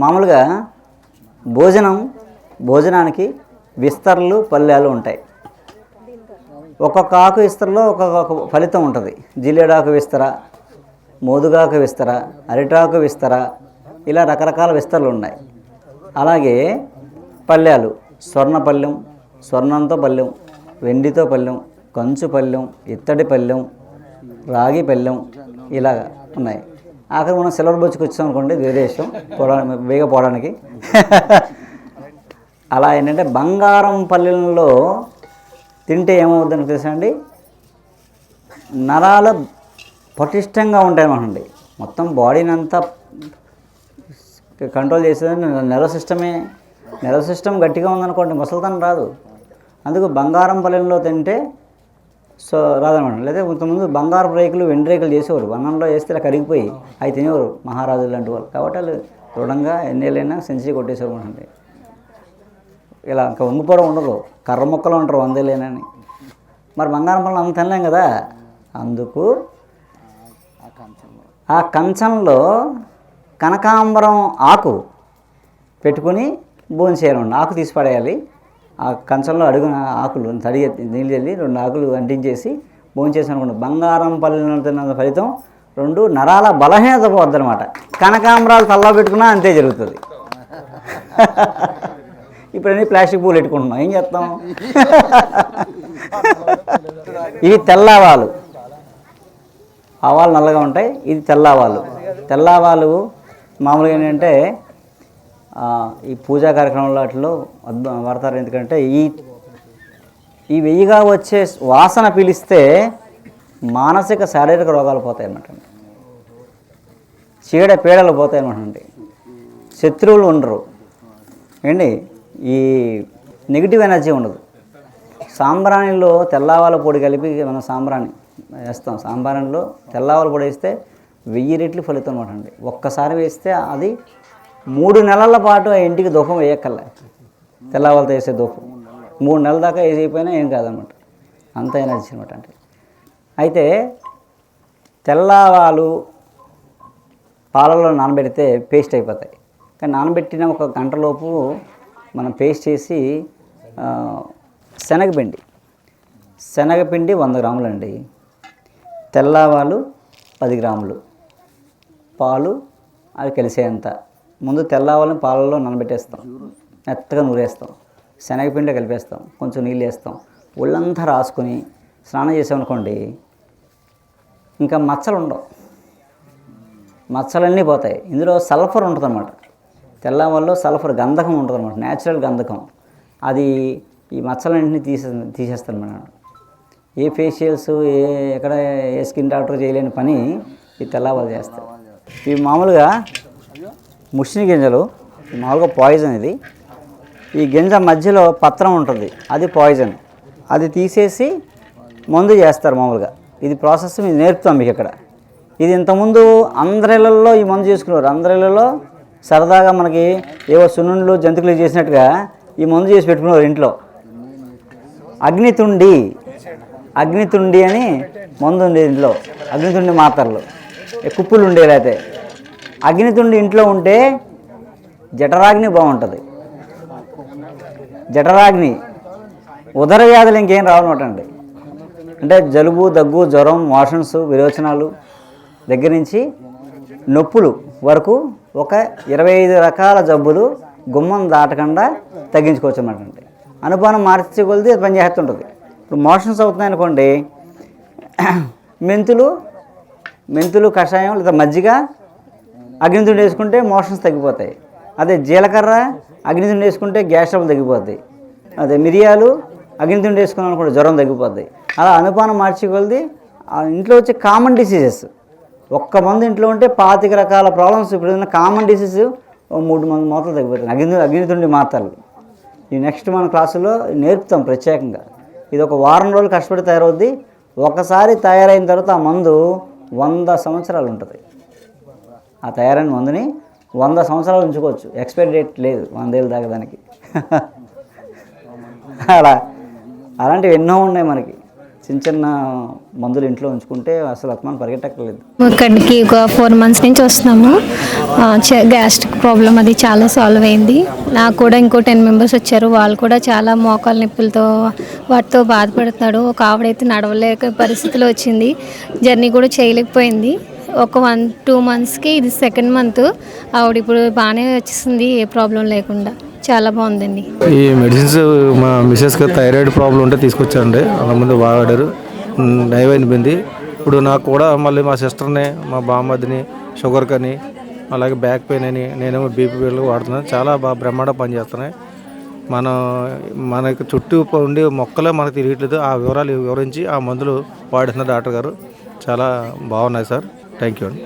మామూలుగా భోజనం భోజనానికి విస్తరలు పల్లెలు ఉంటాయి. ఒక్కొక్క ఆకు విస్తరలో ఒక్కొక్క ఫలితం ఉంటుంది. జిల్లేడాకు విస్తర మోదుగాకు విస్తర అరిటాకు విస్తర ఇలా రకరకాల విస్తరలు ఉన్నాయి. అలాగే పల్లెలు స్వర్ణ పళ్ళెం స్వర్ణంతో పళ్ళెం వెండితో పళ్ళెం కంచు పళ్ళెం ఇత్తడి పళ్ళెం రాగి పళ్ళెం ఇలా ఉన్నాయి. ఆఖరి మనం సిల్వర్ బొచ్చుకు వచ్చాం అనుకోండి వేరే విషయం పోవడానికి వేగ పోవడానికి. అలా ఏంటంటే బంగారం పల్లెల్లో తింటే ఏమవుతుందని తెలుసా అండి? నరాలు పటిష్టంగా ఉంటాయన్నమాటండి మొత్తం బాడీని అంతా కంట్రోల్ చేసేది నెర్వ్ సిస్టమే నెర్వ్ సిస్టమ్ గట్టిగా ఉందనుకోండి ముసలితనం రాదు. అందుకు బంగారం పల్లెల్లో తింటే సో రాదనమాట. లేదా కొంతమంది బంగారు రేకులు వెండి రేకులు చేసేవారు. వనంలో వేస్తే ఇలా కరిగిపోయి అవి తినేవారు మహారాజులు లాంటి వాళ్ళు. కాబట్టి వాళ్ళు దృఢంగా ఎన్నేళ్ళైనా సెంచరీ కొట్టేసేవారు అనమాట ఇలా ఇంకా వంగిపోవడం ఉండదు. కర్ర మొక్కలు ఉంటారు వందేలేనని మరి బంగారం పనులు అంత తినలేం కదా? అందుకు ఆ కంచంలో కనకాంబరం ఆకు పెట్టుకుని భోజనం చేయాలండి ఆకు తీసి పడేయాలి. ఆ కంచంలో అడుగున ఆకులు తడి నీళ్ళు చల్లి రెండు ఆకులు అంటించేసి భోంచేసి చేసి బంగారం పల్లెలు ఫలితం రెండు నరాల బలహీనత పోద్ది అనమాట కనకాంబరాలు తల్లా పెట్టుకున్నా అంతే జరుగుతుంది. ఇప్పుడు అన్ని ప్లాస్టిక్ పూలు పెట్టుకుంటున్నాం. ఏం చేస్తాం? ఇవి తెల్లవాలు. ఆవాలు నల్లగా ఉంటాయి. ఇది తెల్లవాలు. తెల్లవాలు మామూలుగా ఏంటంటే ఈ పూజా కార్యక్రమంలో వాటిలో అద్భుతం వాడతారు. ఎందుకంటే ఈ ఈ వెయ్యిగా వచ్చే వాసన పీలిస్తే మానసిక శారీరక రోగాలు పోతాయి అన్నమాట చీడ పీడలు పోతాయి అన్నమాట శత్రువులు ఉండరు. ఏంటి? ఈ నెగిటివ్ ఎనర్జీ ఉండదు. సాంబ్రాణిలో తెల్లవాల పొడి కలిపి మనం సాంబ్రాణి వేస్తాం. సాంబ్రాణిలో తెల్లవాల పొడి వేస్తే వెయ్యి రెట్లు ఫలితం అనమాట అండి ఒక్కసారి వేస్తే అది మూడు నెలల పాటు ఆ ఇంటికి దుఃఖం వేయక్కర్లే. తెల్లవాళ్ళతో వేసే దుఃఖం. మూడు నెలల దాకా వేసి అయిపోయినా ఏం కాదనమాట. అంత ఎనర్జీ అనమాట అంటే. అయితే తెల్లవాలు పాలలో నానబెడితే పేస్ట్ అయిపోతాయి. కానీ నానబెట్టిన ఒక గంటలోపు మనం పేస్ట్ చేసి శనగపిండి. శనగపిండి వంద గ్రాములు అండి తెల్లవాలు పది గ్రాములు. పాలు అవి కలిసేంత. ముందు తెల్లవాలని పాలలో నానబెట్టేస్తాం మెత్తగా నూరేస్తాం. శనగపిండి కలిపేస్తాం. కొంచెం నీళ్ళు వేస్తాం. ఒళ్ళంతా రాసుకొని స్నానం చేసామనుకోండి ఇంకా మచ్చలు ఉండవు. మచ్చలన్నీ పోతాయి. ఇందులో సల్ఫర్ ఉంటుంది అనమాట తెల్లవాళ్ళలో సల్ఫర్ గంధకం ఉంటుందన్నమాట. న్యాచురల్ గంధకం. అది ఈ మచ్చలన్నింటినీ తీసే తీసేస్తాను మేడం ఏ ఫేషియల్స్ ఏ ఎక్కడ ఏ స్కిన్ డాక్టర్ చేయలేని పని ఈ తెల్లవాళ్ళు చేస్తారు. ఇవి మామూలుగా ముషిని గింజలు మామూలుగా పాయిజన్ ఇది. ఈ గింజ మధ్యలో పత్రం ఉంటుంది అది పాయిజన్ అది తీసేసి మందు చేస్తారు మామూలుగా. ఇది ప్రాసెస్ మేము నేర్పుతాం మీకు ఇక్కడ. ఇది ఇంతకుముందు అందరిలలో ఈ మందు చేసుకునేవారు. అందరిలలో సరదాగా మనకి ఏవో సున్నుండ్లు జంతుకులు చేసినట్టుగా ఈ మందు చేసి పెట్టుకునేవారు ఇంట్లో. అగ్నితుండి. అగ్నితుండి అని మందు ఉండేది ఇంట్లో అగ్నితుండి మాత్రలు. కుప్పులు ఉండేవి అయితే అగ్నితుండి ఇంట్లో ఉంటే జఠరాగ్ని బాగుంటుంది. జఠరాగ్ని ఉదర వ్యాధులు ఇంకేం రావనమాట అండి అంటే జలుబు దగ్గు జ్వరం మోషన్స్ విరోచనాలు దగ్గర నుంచి నొప్పులు వరకు ఒక ఇరవై ఐదు రకాల జబ్బులు గుమ్మం దాటకుండా తగ్గించుకోవచ్చు అన్నమాట అండి అనుపానం మార్చే కొలిది అది పనిచేస్తుంటుంది. ఇప్పుడు మోషన్స్ అవుతున్నాయి అనుకోండి మెంతులు మెంతులు కషాయం లేదా మజ్జిగ అగ్నితుండి వేసుకుంటే మోషన్స్ తగ్గిపోతాయి. అదే జీలకర్ర అగ్నితుండి వేసుకుంటే గ్యాస్ ట్రబుల్ తగ్గిపోతాయి అదే మిరియాలు అగ్నితుండి వేసుకున్నాం అనుకుంటే జ్వరం తగ్గిపోతాయి అలా అనుపానం మార్చుకొలది ఇంట్లో వచ్చే కామన్ డిసీజెస్ ఒక్క మంది ఇంట్లో ఉంటే పాతిక రకాల ప్రాబ్లమ్స్ ఇప్పుడు ఏదైనా కామన్ డిసీజ్ మూడు మంది మాత్రలు తగ్గిపోతాయి. అగ్ని అగ్నితుండి మాత్రలు. ఈ నెక్స్ట్ మన క్లాసులో నేర్పుతాం ప్రత్యేకంగా. ఇది ఒక వారం రోజులు కష్టపడి తయారవుద్ది. ఒకసారి తయారైన తర్వాత ఆ మందు వంద సంవత్సరాలు ఉంటుంది. ఆ తయారైన మందుని వంద సంవత్సరాలు ఉంచుకోవచ్చు. ఎక్స్పైరీ డేట్ లేదు వందేళ్ళు దాకా దానికి. అలా అలాంటివి ఎన్నో ఉన్నాయి మనకి. చిన్న చిన్న మందులు ఇంట్లో ఉంచుకుంటే అసలు అత్మానం పరిగెట్టక్కర్లేదు. ఇక్కడికి ఒక ఫోర్ మంత్స్ నుంచి వస్తున్నాము. గ్యాస్ట్రిక్ ప్రాబ్లం అది చాలా సాల్వ్ అయింది. నాకు కూడా ఇంకో టెన్ మెంబర్స్ వచ్చారు. వాళ్ళు కూడా చాలా మోకాల నొప్పులతో వాటితో బాధపడుతున్నాడు. ఒక ఆవిడైతే నడవలేక పరిస్థితిలో వచ్చింది. జర్నీ కూడా చేయలేకపోయింది. ఒక వన్ టూ మంత్స్కి ఇది సెకండ్ మంత్ ఆవిడ ఇప్పుడు బాగానే వచ్చేసింది ఏ ప్రాబ్లం లేకుండా. చాలా బాగుందండి. ఈ మెడిసిన్స్ మా మిస్సెస్కి థైరాయిడ్ ప్రాబ్లం ఉంటే తీసుకొచ్చారండి. వాళ్ళ ముందు బాగా ఆడారు. నయం అయిపోయింది ఇప్పుడు నాకు కూడా మళ్ళీ మా సిస్టర్ని మా బామ్మదిని షుగర్ కని అలాగే బ్యాక్ పెయిన్ అని నేనేమో బీపీ పిల్లలు వాడుతున్నాను. చాలా బాగా బ్రహ్మాండ పనిచేస్తున్నాయి మనం మనకు చుట్టూ ఉండే మొక్కలే మనకు తెలియట్లేదు. ఆ వివరాలు వివరించి ఆ మందులు వాడుతున్న డాక్టర్ గారు. చాలా బాగున్నాయి సార్. థ్యాంక్ యూ అండి